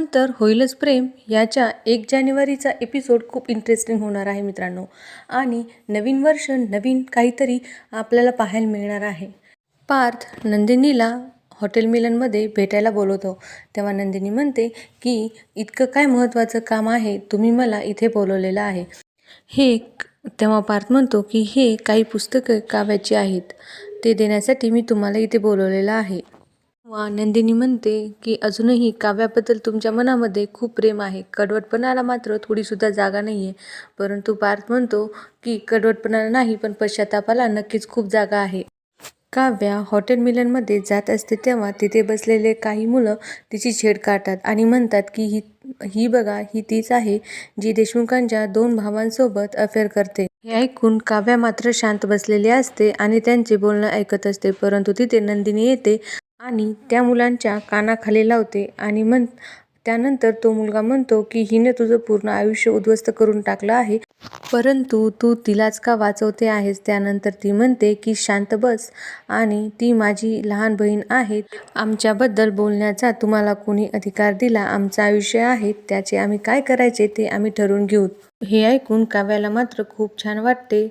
लग्नानंतर होईलच प्रेम याच्या एक जानेवारीचा एपिसोड खूप इंटरेस्टिंग होणार आहे मित्रांनो. आणि नवीन वर्ष नवीन काहीतरी आपल्याला पाहायला मिळणार आहे. पार्थ नंदिनीला हॉटेल मिलनमध्ये भेटायला बोलवतो. तेव्हा नंदिनी म्हणते की इतकं काय महत्त्वाचं काम आहे? तुम्ही मला इथे बोलवलेलं आहे. हे तेव्हा पार्थ म्हणतो की हे काही पुस्तकं काव्याची आहेत. ते देण्यासाठी मी तुम्हाला इथे बोलवलेलं आहे. वा नंदिनी म्हणते की अजूनही काव्याबद्दल तुमच्या मनामध्ये खूप प्रेम आहे. कडवटपणाला मात्र थोडीसुद्धा जागा नाही आहे परंतु पार्थ म्हणतो की कडवटपणाला नाही पण पश्चातापाला नक्कीच खूप जागा आहे काव्या हॉटेल मिलनमध्ये जात असते तेव्हा तिथे बसलेले काही मुलं तिची छेड काढतात आणि म्हणतात की ही ही बघा ही तीच आहे जी देशमुखांच्या दोन भावांसोबत अफेअर करते हे ऐकून काव्या मात्र शांत बसलेली असते आणि त्यांचे बोलणं ऐकत असते. परंतु तिथे नंदिनी येते आणि त्या मुलांच्या कानाखाली लावते आणि म्हण त्यानंतर तो मुलगा म्हणतो की हिने तुझं पूर्ण आयुष्य उद्ध्वस्त करून टाकलं आहे. परंतु तू तिलाच का वाचवते आहेस? त्यानंतर ती म्हणते की शांत बस आणि ती माझी लहान बहीण आहे. आमच्याबद्दल बोलण्याचा तुम्हाला कोणी अधिकार दिला? आमचं आयुष्य आहे. त्याचे आम्ही काय करायचे ते आम्ही ठरवून घेऊ. हे ऐकून काव्याला मात्र खूप छान वाटते.